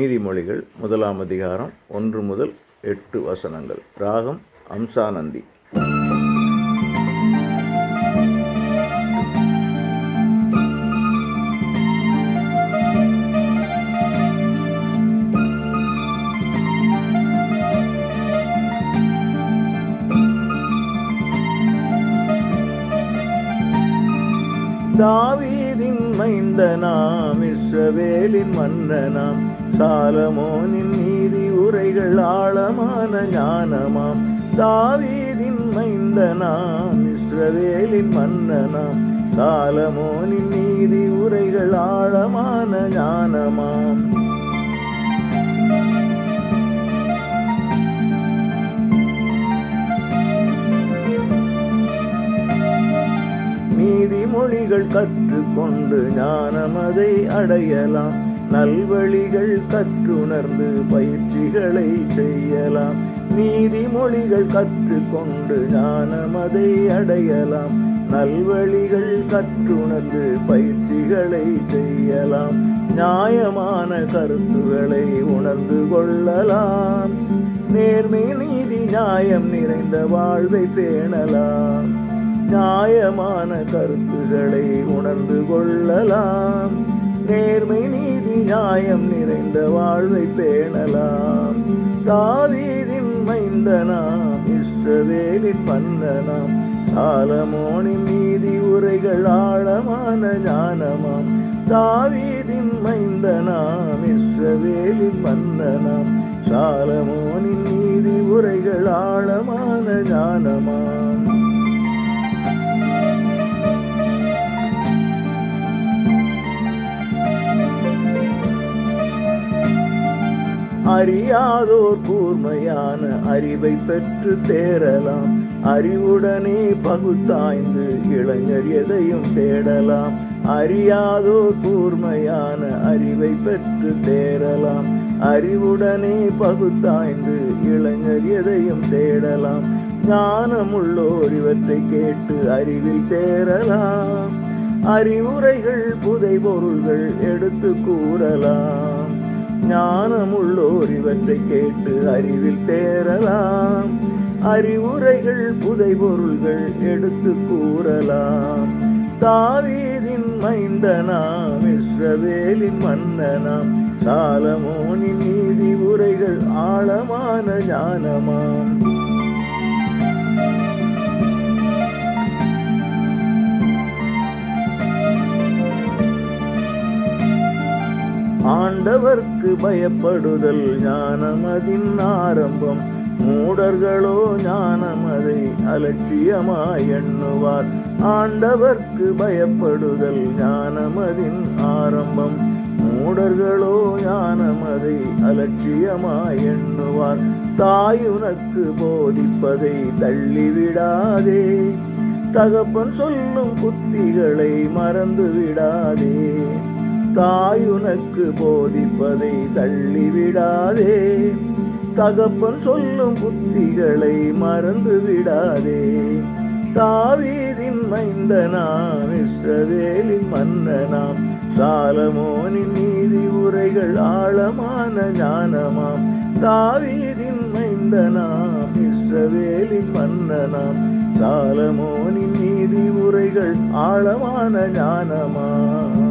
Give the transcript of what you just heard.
நீதிமொழிகள் முதலாம் அதிகாரம் ஒன்று முதல் எட்டு வசனங்கள். ராகம் அம்சானந்தி. தாவி மைந்தனாம் இஸ்ரவேலின் மன்னனாம் சாலமோனின் நீதி உரைகள் ஆழமான ஞானமாம். தாவீதின் மைந்தனாம் இஸ்ரவேலின் மன்னனாம் சாலமோனின் நீதி உரைகள் ஆழமான ஞானமாம். நீதிமொழிகள் கற்றுக்கொண்டு ஞானமதை அடையலாம். நல்வழிகள் கற்றுணர்ந்து பயிற்சிகளை செய்யலாம். நீதிமொழிகள் கற்றுக்கொண்டு ஞானமதை அடையலாம். நல்வழிகள் கற்றுணர்ந்து பயிற்சிகளை செய்யலாம். நியாயமான கருத்துகளை உணர்ந்து கொள்ளலாம். நேர்மை நீதி நியாயம் நிறைந்த வாழ்வை பேணலாம். நியாயமான கருத்துகளை உணர்ந்து கொள்ளலாம். நேர்மை நீதி நியாயம் நிறைந்த வாழ்வை பேணலாம். தாவீதின் மைந்தனாம் இஸ்ரவேலின் மன்னனாம் சாலமோனின் நீதி உரைகள் ஆழமான ஞானமாம் தாவீதின் மைந்தனாம் இஸ்ரவேலின் மன்னனாம் சாலமோனின் நீதி உரைகள் ஆழமான ஞானமாம் அறியாதோர் கூர்மையான அறிவை பெற்று தேரலாம் அறிவுடனே பகுத்தாய்ந்து இளைஞர் எதையும் தேடலாம். அறியாதோர் கூர்மையான அறிவை பெற்று தேரலாம் அறிவுடனே பகுத்தாய்ந்து இளைஞர் எதையும் தேடலாம். ஞானமுள்ளோர் இவற்றை கேட்டு அறிவில் தேரலாம் அறிவுரைகள் புதை பொருள்கள் எடுத்து கூறலாம். ஞானமுள்ளோர் இவற்றை கேட்டு அறிவில் தேரலாம் அறிவுரைகள் புதை பொருள்கள் எடுத்து கூறலாம். தாவீதின் மைந்தனாம் இஸ்ரவேலின் மன்னனாம் சாலமோனின் நீதி உரைகள் ஆழமான ஞானமாம். ஆண்டவர்க்கு பயப்படுதல் ஞானமதின் ஆரம்பம். மூடர்களோ ஞானமதை அலட்சியமாய் எண்ணுவார். ஆண்டவர்க்கு பயப்படுதல் ஞானமதின் ஆரம்பம். மூடர்களோ ஞானமதை அலட்சியமாய் எண்ணுவார். தாயுனக்கு போதிப்பதை தள்ளிவிடாதே. தகப்பன் சொல்லும் புத்திகளை மறந்து விடாதே தாய் உனக்கு போதிப்பதை தள்ளிவிடாதே. தகப்பன் சொல்லும் புத்திகளை மறந்து விடாதே. தாவீதின் மைந்தனாம் இஸ்ரவேலின் மன்னனாம் சாலமோனின் நீதி உரைகள் ஆழமான ஞானமாம். தாவீதின் மைந்தனாம் இஸ்ரவேலின் மன்னனாம் சாலமோனின் நீதி உரைகள் ஆழமான ஞானமாம்.